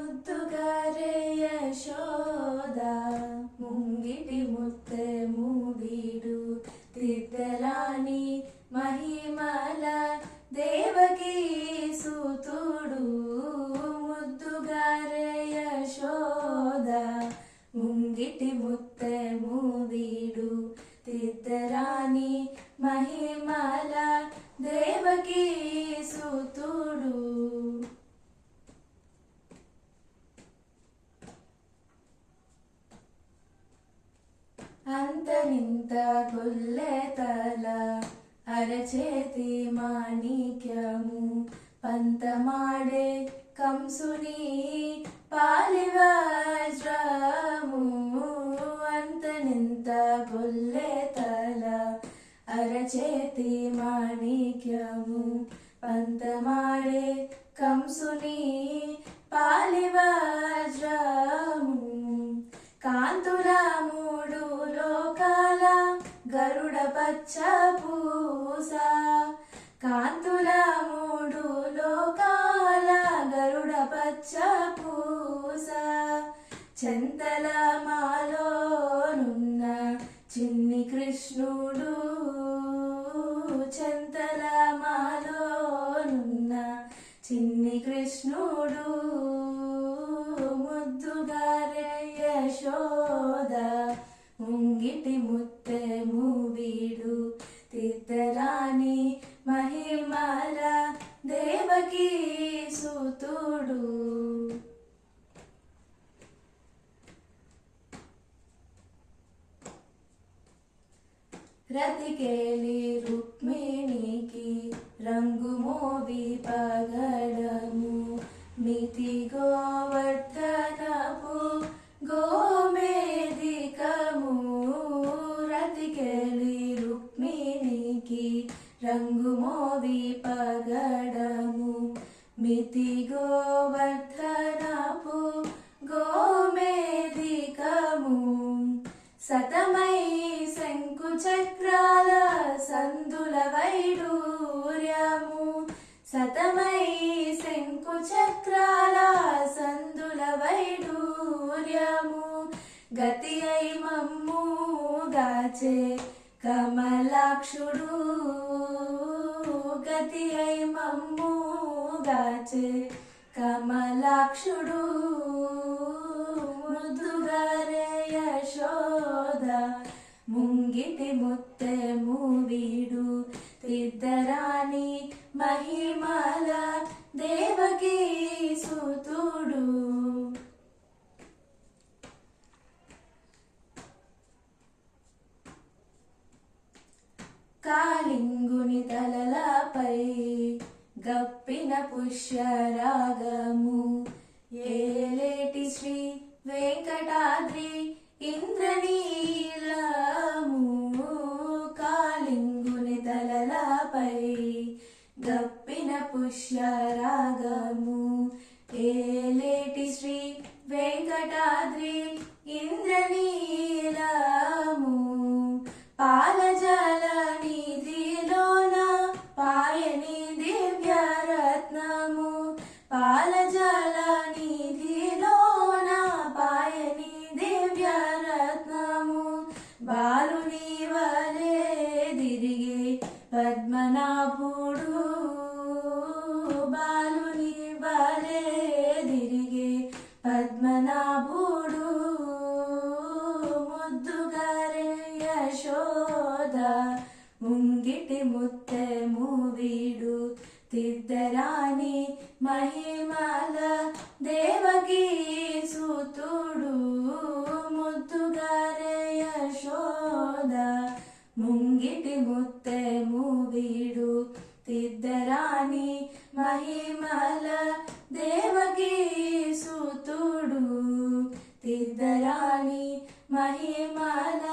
ముద్దుగారే యశోద ముంగిటి ముత్తె మూవీడు తిద్దరాణి మహిమల దేవకీ సూతుడు. ముద్దుగారే యశోద ముంగిటి ముత్తె మూవీడు తిద్దరాణి మహిమల దేవకీ సూతుడు. అంతనింత గుల్లెతల అరచేతి మాణిక్యము. పంతమాడే కంసుని పాలివజ్రము. అంతనింత గుల్లెతల అరచేతి మాణిక్యము. పంతమాడే కంసుని పూస కాంతుల మూడు లోకాల గరుడ పచ్చ పూస చెంతల మాలోనున్న చిన్ని కృష్ణుడు. చెంతల మాలోనున్న చిన్ని కృష్ణుడు. ముద్దుగారే యశో ముంగిటి ముత్తె మూవీడు తిద్దరాణి మహిమల దేవకీ సూతుడు. రతికేలి రుక్మిణికి మితి గోవర్ధనపు గోమేధికము. సతమై శంకు చక్రాల సందుల వైడూర్యము. సతమై శంకు చక్రాల సందుల వైడూర్యము. గతి అయి మమ్ము గాచే కమలాక్షుడు. గతి అయి మమ్ము గాచే కమలాక్షుడు మృదుగారే యశోద ముంగిటి ముత్తె మూవీడు తిద్దరాణి మహిమల దే సూతుడు కాలింగుని తలలపై గప్పిన పుష్యరాగము. ఏలేటి శ్రీ వెంకటాద్రి ఇంద్రనీలము. కాలింగుని తలలపై గప్పిన పుష్యరాగము. ఏ ಅಲಜಲ ನಿಧಿರೋ ಪಾಯನಿ ದಿವ್ಯ ರತ್ನಮು. ಬಾಲು ನೀವಲೇ ದಿರಿಗೆ ಪದ್ಮನಾಭುಡು. ಬಾಲು ನೀವಲೇ ದಿರಿಗೆ ಪದ್ಮನಾಭುಡು. ಮುದ್ದುಗರೆ ಯಶೋಧ ಮುಂಗಿಟಿ ಮುತ್ತೆ ಮೂವಿಡು. తిద్దరాణి మహిమల దేవకీ సూతుడు ముద్దుగారే యశోద ముంగిటి ముత్తె మూవీడు తిద్దరాణి మహిమల దేవకీ సూతుడు తిద్దరాణి మహిమల